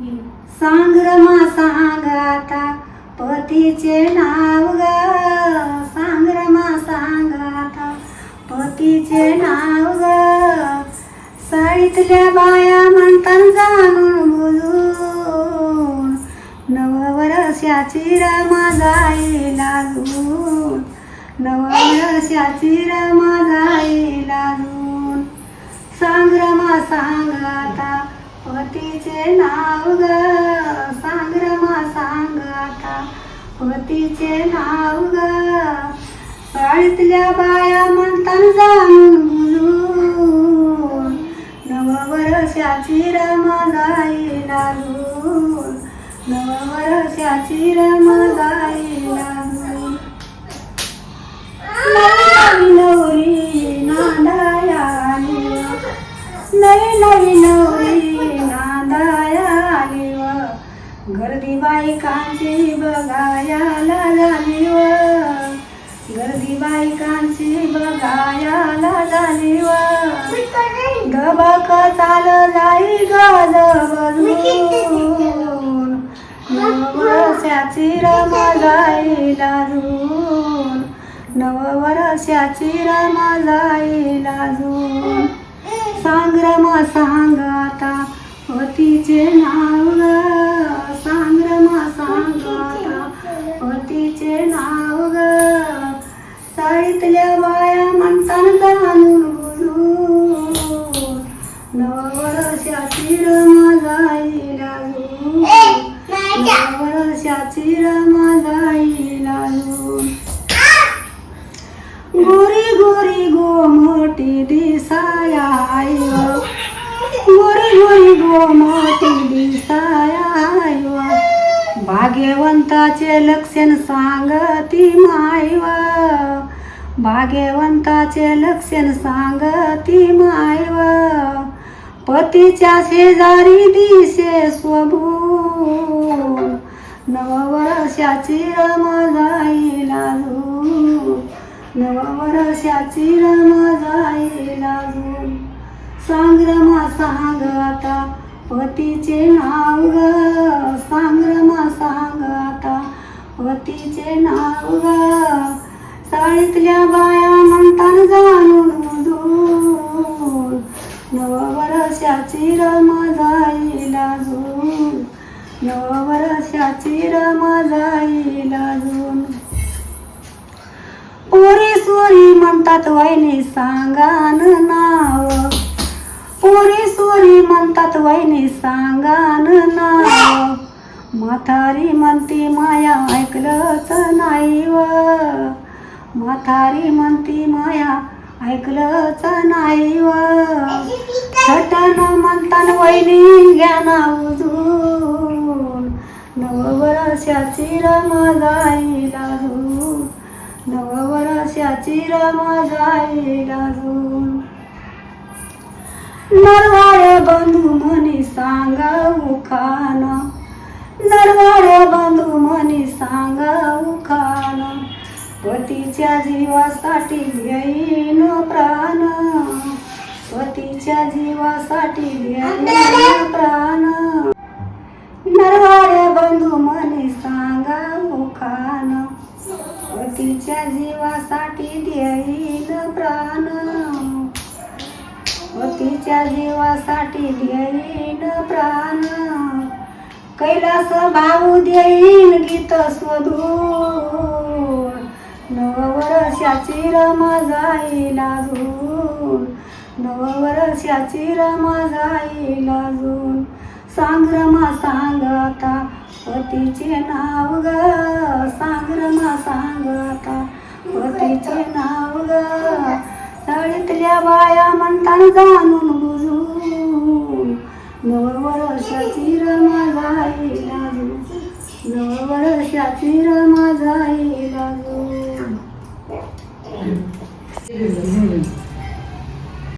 सांग रमा सांग आता. पतीचे नाव ग. सांग रमा सांग आता. पतीचे नाव ग. साळीतल्या बाया म्हणतात जाणून बोलून नववर्षाची रमा जाई लागून. नववर्षाची रमा जाई लागून. सांग रमा सांग आता. पतीचे नाव ग सांग रमा सांग आता. पतीचे नाव ग शाळेतल्या बाया म्हणतात जाणून बोलून नववर्षाची रमा जाई लागून नववर्षाची रमा जाई लागून बायकांची बघायला झाली व गर्दी बायकांची बघायला झाली व दबक चाल जाई गाल बजून नववर्षाची रमा जाई लाजून नववर्षाची रमा जाई लाजून सांग रमा सांग आता पतीचे नाव ग. सांग रमा सांग पतीचे नाव ग साईतल्या बाया म्हणतात जाणून बोलून नववर्षाची रमा जाई लागून नववर्षाची रमा जाई लागून गोरी गोरी मोठी दिसाया आई व. गोरी गो मोठी दिसाया आई भाग्यवंताचे लक्षण सांगती मायव. भाग्यवंताचे लक्षण सांगती मायव. पतीच्या शेजारी दिसे स्वभून नववर्षाची रम जाई लागून नववर्षाची रम जाई सांग रमा सांग आता पतीचे नाव ग. पतीचे नाव ग. साळीतल्या बाया म्हणतात जाणून दूर नव वर्षाची रमा जाईला जून. नव वर्षाची रमा जाईला जून. पोरी सोरी म्हणतात वहिनी सांगान नाव. पोरी सोरी म्हणतात वहिनी सांगान नाव. म्हातारी म्हणती माया म्हातारी म्हणती माया ऐकलंच नाही व. थटन म्हणतान वहिनी घ्या उजून. नववर्षाची रमा जाई लागून नववर्षाची रमा जाई लागून नरवाड्या बंधू म्हणी सांगाऊ खान नरवाड्या बंधू म्हणी सांगा पतीच्या जीवासाठी घेईन प्राण. पतीच्या जीवासाठी घेईन प्राण. नरवाड्या बंधू मने सांगा खान पतीच्या जीवासाठी घेईन प्राण. पतीच्या जीवासाठी घेईन प्राण. कैलास भाऊ देईन गीत स्वधू वर्षाची रमा जाई लागून नववर्षाची रमा जाई लागून. सांग रमा सांग आता पतीचे नाव ग. सांग रमा सांग आता पतीचे नाव ग. तळीतल्या बाया म्हणतात जाणून बुजून नववर्षाची रमा जाई नव वर्षाची रमा जाई लागून